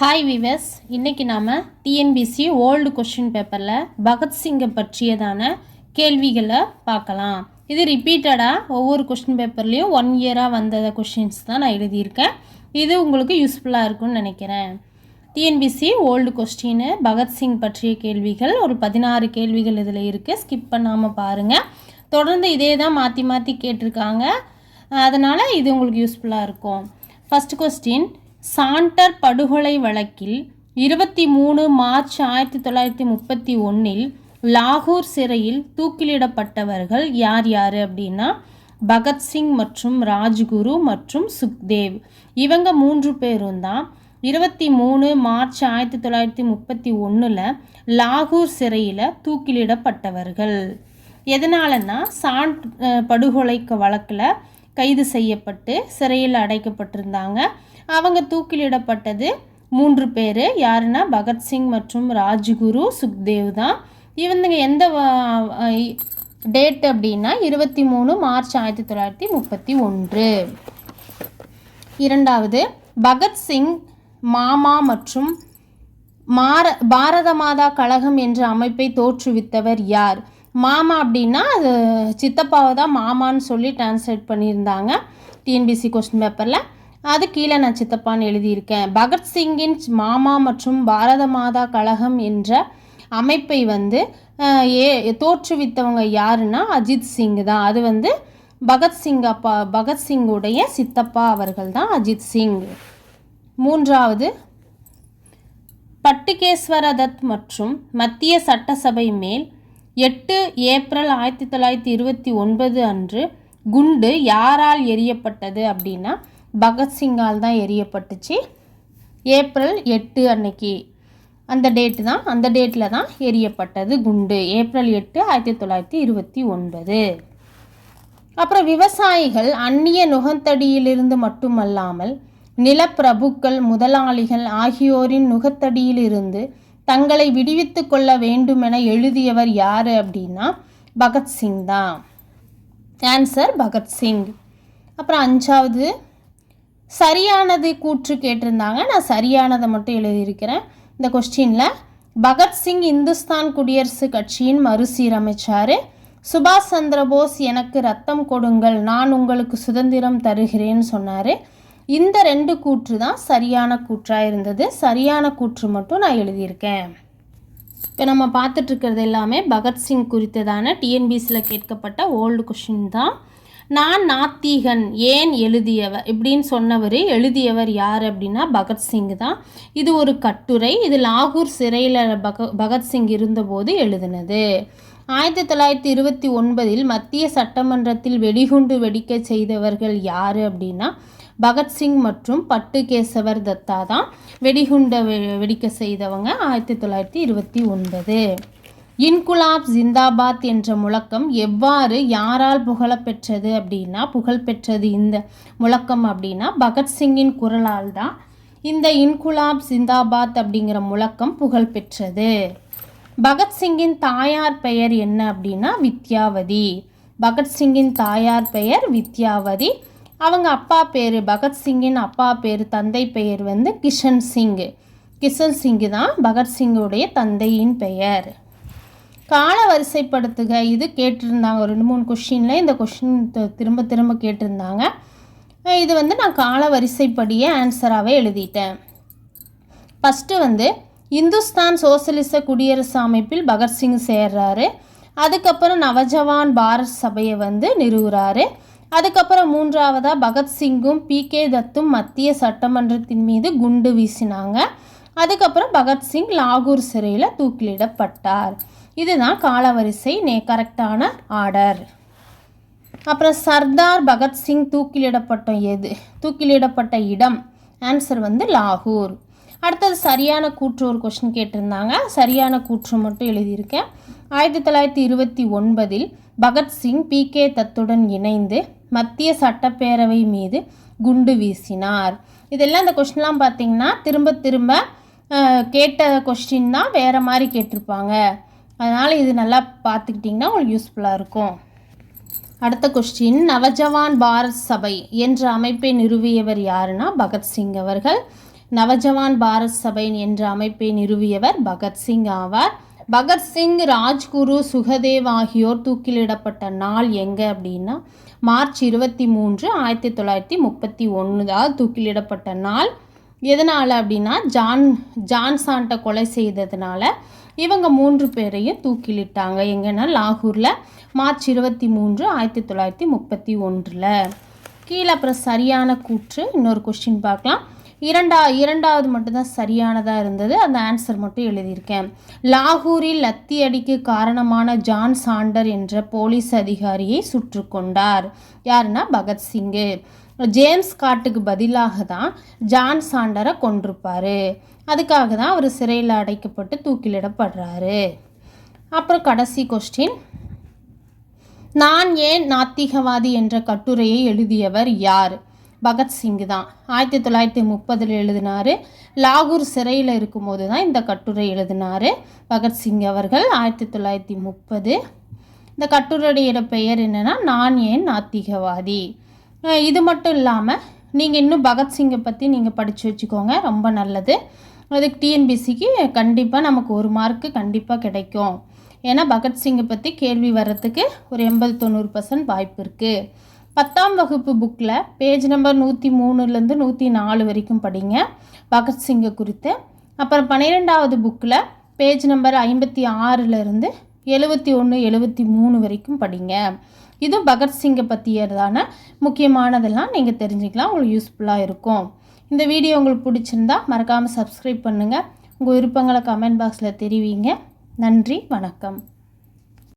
Hi விவஸ் இன்றைக்கி நாம் TNPSC old question பேப்பரில் பகத்சிங்கை பற்றியதான கேள்விகளை பார்க்கலாம். இது ரிப்பீட்டடாக ஒவ்வொரு கொஷின் பேப்பர்லேயும் ஒன் இயராக வந்த கொஷின்ஸ் தான் நான் எழுதியிருக்கேன். இது உங்களுக்கு யூஸ்ஃபுல்லாக இருக்கும்னு நினைக்கிறேன். டிஎன்பிசி ஓல்டு கொஸ்டின் பகத்சிங் பற்றிய கேள்விகள் ஒரு பதினாறு கேள்விகள் இதில் இருக்குது ஸ்கிப் பண்ணாமல் பாருங்கள் தொடர்ந்து இதே தான் மாற்றி மாற்றி கேட்டிருக்காங்க. அதனால் இது உங்களுக்கு யூஸ்ஃபுல்லாக இருக்கும். ஃபர்ஸ்ட் கொஸ்டின் சாண்டர் படுகொலை வழக்கில் இருபத்தி மூணு மார்ச் ஆயிரத்தி தொள்ளாயிரத்தி முப்பத்தி ஒன்றில் லாகூர் சிறையில் தூக்கிலிடப்பட்டவர்கள் யார் யார் அப்படின்னா பகத்சிங் மற்றும் ராஜ்குரு மற்றும் சுக்தேவ். இவங்க மூன்று பேரும் தான் இருபத்தி மூணு மார்ச் ஆயிரத்தி தொள்ளாயிரத்தி முப்பத்தி ஒன்றில் லாகூர் சிறையில் தூக்கிலிடப்பட்டவர்கள். எதனாலன்னா சாண்ட் படுகொலைக்கு வழக்கில் கைது செய்யப்பட்டு சிறையில் அடைக்கப்பட்டிருந்தாங்க. அவங்க தூக்கிலிடப்பட்டது மூன்று பேர். யாருன்னா பகத்சிங் மற்றும் ராஜ்குரு சுக்தேவ் தான். இவங்க எந்த டேட் அப்படின்னா இருபத்தி மூணு மார்ச் ஆயிரத்தி தொள்ளாயிரத்தி முப்பத்தி ஒன்று. இரண்டாவது பகத்சிங் மாமா மற்றும் மார பாரத மாதா கழகம் என்ற அமைப்பை தோற்றுவித்தவர் யார்? மாமா அப்படின்னா அது சித்தப்பாவை தான் மாமான்னு சொல்லி டிரான்ஸ்லேட் பண்ணியிருந்தாங்க டிஎன்பிசி கொஸ்டின் பேப்பரில் அது கீழே நான் சித்தப்பான்னு எழுதியிருக்கேன். பகத்சிங்கின் மாமா மற்றும் பாரத மாதா கழகம் என்ற அமைப்பை வந்து ஏ தோற்றுவித்தவங்க யாருன்னா அஜித் சிங் தான். அது வந்து பகத்சிங் அப்பா பகத்சிங்குடைய சித்தப்பா அவர்கள் தான் அஜித் சிங். மூன்றாவது பட்டுகேஸ்வர தத் மற்றும் மத்திய சட்டசபை மேல் எட்டு ஏப்ரல் ஆயிரத்தி தொள்ளாயிரத்தி இருபத்தி ஒன்பது அன்று குண்டு யாரால் எரியப்பட்டது அப்படின்னா பகத்சிங்கால் தான் எரியப்பட்டுச்சு ஏப்ரல் எட்டு அன்னைக்கு. அந்த டேட்டு தான் அந்த டேட்டில் தான் எரியப்பட்டது குண்டு. ஏப்ரல் எட்டு ஆயிரத்தி தொள்ளாயிரத்தி இருபத்தி ஒன்பது. அப்புறம் விவசாயிகள் அந்நிய நுகத்தடியிலிருந்து மட்டுமல்லாமல் நிலப்பிரபுக்கள் முதலாளிகள் ஆகியோரின் நுகத்தடியிலிருந்து தங்களை விடுவித்து கொள்ள வேண்டுமென எழுதியவர் யார் அப்படின்னா பகத்சிங் தான். ஆன்சர் பகத்சிங் அப்புறம் அஞ்சாவது சரியானது கூற்று கேட்டிருந்தாங்க. நான் சரியானதை மட்டும் எழுதியிருக்கிறேன். இந்த கொஸ்டினில் பகத்சிங் இந்துஸ்தான் குடியரசு கட்சியின் மறுசீரமைச்சார். சுபாஷ் சந்திர போஸ் எனக்கு ரத்தம் கொடுங்கள். நான் உங்களுக்கு சுதந்திரம் தருகிறேன்னு சொன்னார். இந்த ரெண்டு கூற்று தான் சரியான கூற்றாக இருந்தது. சரியான கூற்று மட்டும் நான் எழுதியிருக்கேன். இப்போ நம்ம பார்த்துட்ருக்கிறது எல்லாமே பகத்சிங் குறித்ததான டிஎன்பிசியில் கேட்கப்பட்ட ஓல்டு கொஷின் தான். நான் நாத்திகன் ஏன் எழுதியவர் இப்படின்னு சொன்னவர் எழுதியவர் யார் அப்படின்னா பகத்சிங் தான். இது ஒரு கட்டுரை. இது லாகூர் சிறையில் பக பகத்சிங் இருந்தபோது எழுதினது. ஆயிரத்தி தொள்ளாயிரத்தி இருபத்தி ஒன்பதில் மத்திய சட்டமன்றத்தில் வெடிகுண்டு வெடிக்க செய்தவர்கள் யார் அப்படின்னா பகத்சிங் மற்றும் பட்டுகேசவர் தத்தா தான் வெடிகுண்டை வெ- வெடிக்க செய்தவங்க ஆயிரத்தி தொள்ளாயிரத்தி இருபத்தி ஒன்பது. இன்குலாப் ஜிந்தாபாத் என்ற முழக்கம் எவ்வாறு யாரால் புகழப்பெற்றது அப்படின்னா புகழ்பெற்றது இந்த முழக்கம் அப்படின்னா பகத்சிங்கின் குரலால் தான் இந்த இன்குலாப் ஜிந்தாபாத் அப்படிங்கிற முழக்கம் புகழ்பெற்றது. பகத்சிங்கின் தாயார் பெயர் என்ன அப்படின்னா வித்யாவதி. பகத்சிங்கின் தாயார் பெயர் வித்யாவதி. அவங்க அப்பா பேர் பகத்சிங்கின் அப்பா பேர் தந்தை பெயர் வந்து கிஷன் சிங்கு. கிஷன் சிங்கு தான் பகத்சிங்குடைய தந்தையின் பெயர். கால வரிசைப்படுத்துக. இது கேட்டிருந்தாங்க. ரெண்டு மூணு கொஷினில் இந்த கொஷின் திரும்ப திரும்ப கேட்டிருந்தாங்க. இது வந்து நான் கால வரிசைப்படியே ஆன்சராகவே எழுதிட்டேன். ஃபஸ்ட்டு வந்து இந்துஸ்தான் சோசலிச குடியரசு அமைப்பில் பகத்சிங் சேர்றாரு. அதுக்கப்புறம் நவஜவான் பாரத் சபையை வந்து நிறுவுறாரு. அதுக்கப்புறம் மூன்றாவதாக பகத்சிங்கும் பி கே தத்தும் மத்திய சட்டமன்றத்தின் மீது குண்டு வீசினாங்க. அதுக்கப்புறம் பகத்சிங் லாகூர் சிறையில் தூக்கிலிடப்பட்டார். இதுதான் காலவரிசை. நே கரெக்டான ஆர்டர். அப்புறம் சர்தார் பகத்சிங் தூக்கிலிடப்பட்ட எது? தூக்கிலிடப்பட்ட இடம். ஆன்சர் வந்து லாகூர். அடுத்தது சரியான கூற்று ஒரு கொஸ்டின் கேட்டிருந்தாங்க. சரியான கூற்று மட்டும் எழுதியிருக்கேன். ஆயிரத்தி தொள்ளாயிரத்தி இருபத்தி ஒன்பதில் பகத்சிங் பி கே தத்துடன் இணைந்து மத்திய சட்டப்பேரவை மீது குண்டு வீசினார். இதெல்லாம் இந்த கொஸ்டின்லாம் பார்த்தீங்கன்னா திரும்ப திரும்ப கேட்ட கொஸ்டின் தான் வேறு மாதிரி கேட்டிருப்பாங்க. அதனால் இது நல்லா பார்த்துக்கிட்டிங்கன்னா உங்களுக்கு யூஸ்ஃபுல்லாக இருக்கும். அடுத்த கொஸ்டின் நவஜவான் பாரத் சபை என்ற அமைப்பை நிறுவியவர் யாருன்னா பகத்சிங் அவர்கள். நவஜவான் பாரத் சபை என்ற அமைப்பை நிறுவியவர் பகத்சிங் ஆவார். பகத்சிங் ராஜ்குரு சுகதேவ் ஆகியோர் தூக்கிலிடப்பட்ட நாள் எங்கே அப்படின்னா மார்ச் இருபத்தி மூன்று ஆயிரத்தி தொள்ளாயிரத்தி முப்பத்தி ஒன்று தான் தூக்கிலிடப்பட்ட நாள். எதனால் அப்படின்னா ஜான் ஜான்சான்ட்டை கொலை செய்ததுனால இவங்க மூன்று பேரையும் தூக்கிலிட்டாங்க. எங்கன்னா லாகூரில் மார்ச் இருபத்தி மூன்று ஆயிரத்தி தொள்ளாயிரத்தி முப்பத்தி ஒன்றில். கீழே அப்புறம் சரியான கூற்று இன்னொரு கொஸ்டின் பார்க்கலாம். இரண்டா இரண்டாவது மட்டும்தான் சரியானதாக இருந்தது. அந்த ஆன்சர் மட்டும் எழுதியிருக்கேன். லாகூரில் லத்தி அடிக்கு காரணமான ஜான் சாண்டர் என்ற போலீஸ் அதிகாரியை சுற்று கொண்டார். யாருன்னா பகத்சிங்கு ஜேம்ஸ் காட்டுக்கு பதிலாக தான் ஜான் சாண்டரை கொண்டிருப்பார் அதுக்காக தான் அவர் சிறையில் அடைக்கப்பட்டு தூக்கிலிடப்படுறாரு. அப்புறம் கடைசி கொஸ்டின் நான் ஏன் நாத்திகவாதி என்ற கட்டுரையை எழுதியவர் யார்? பகத்சிங் தான். ஆயிரத்தி தொள்ளாயிரத்தி முப்பதில் எழுதினார். லாகூர் சிறையில் இருக்கும்போது தான் இந்த கட்டுரை எழுதினார் பகத்சிங் அவர்கள். ஆயிரத்தி தொள்ளாயிரத்தி முப்பது. இந்த கட்டுரையோட பெயர் என்னென்னா நான் ஏன் நாத்திகவாதி? இது மட்டும் இல்லாமல் நீங்கள் இன்னும் பகத்சிங்கை பற்றி நீங்கள் படித்து வச்சுக்கோங்க ரொம்ப நல்லது. அதுக்கு டிஎன்பிசிக்கு கண்டிப்பாக நமக்கு ஒரு மார்க்கு கண்டிப்பாக கிடைக்கும். ஏன்னா பகத்சிங்கை பற்றி கேள்வி வர்றதுக்கு ஒரு எண்பது தொண்ணூறு பர்சன்ட் வாய்ப்பு இருக்குது பத்தாம் வகுப்பு புக்கில் பேஜ் நம்பர் நூற்றி மூணுலேருந்து நூற்றி நாலு வரைக்கும் படிங்க. பகத்சிங்கை குறித்து. அப்புறம் பன்னிரெண்டாவது புக்கில் பேஜ் நம்பர் ஐம்பத்தி ஆறுலேருந்து எழுபத்தி ஒன்று எழுபத்தி மூணு வரைக்கும் படிங்க. இது பகத்சிங்கை பற்றியதான முக்கியமானதெல்லாம் நீங்கள் தெரிஞ்சுக்கலாம். உங்களுக்கு யூஸ்ஃபுல்லாக இருக்கும். இந்த வீடியோ உங்களுக்கு பிடிச்சிருந்தா மறக்காமல் சப்ஸ்கிரைப் பண்ணுங்கள் உங்கள் விருப்பங்களை கமெண்ட் பாக்ஸில் தெரிவிங்க. நன்றி வணக்கம்.